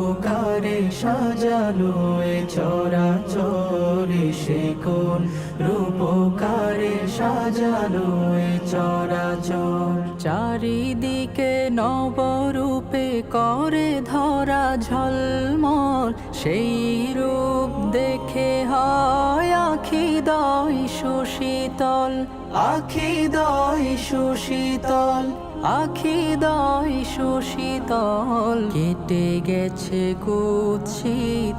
রূপকারে সাজালো এ চরাচরে। সে কোন রূপকারে সাজালো চরাচর? চারিদিকে নবরূপে করে ধরা ঝলমল। সেই রূপ দেখে হয় আখি দয় সুশীতল। আখি দয় সুশীতল, আখি দয় সুশীতল। কেটে গেছে কুৎসিত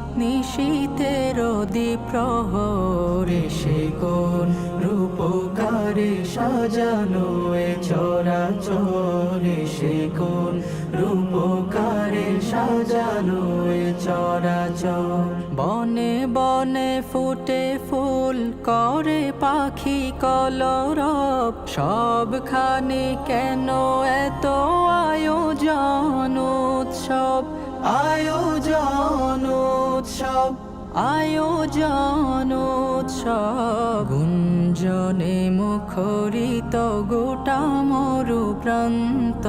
নিশীতের প্রহরে সে কোন রূপকারে সাজানো এ চরাচরে সে কোন রূপকারে সাজানো এ চরাচর। বনে বনে ফুটে ফুল করে পাখি কলরব, সবখানে কেন এত আয়োজন উৎসব? আয়োজন উৎসব। আয়োজন গুঞ্জনে মুখরিত গোটা মরু প্রান্ত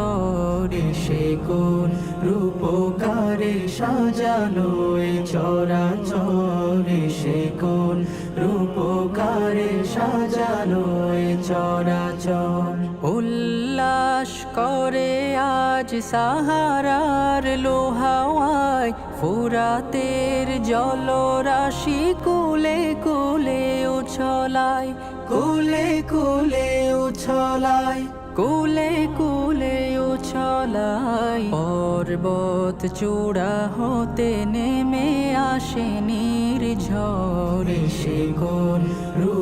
সে কোন রূপকারে সাজালো এ চরাচরে? সে কোন রূপকারে সাজালো এ চরাচর? উল্লাস করে আজ সাহারার লোহাওয়ায় ফুরাতের জলরাশি কুলে কুলে উছলায়, কুলে কুলে উছলায়, কুলে কুলে উছলায়। পর্বত চূড়া হতে নেমে আসে নির্ঝরে সে কোন রূপকারে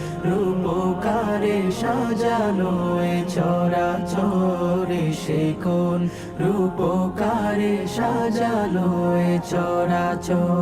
রূপকারে সাজানো এ চরাচরে সে কোন রূপকারে সাজানো এ চরাচর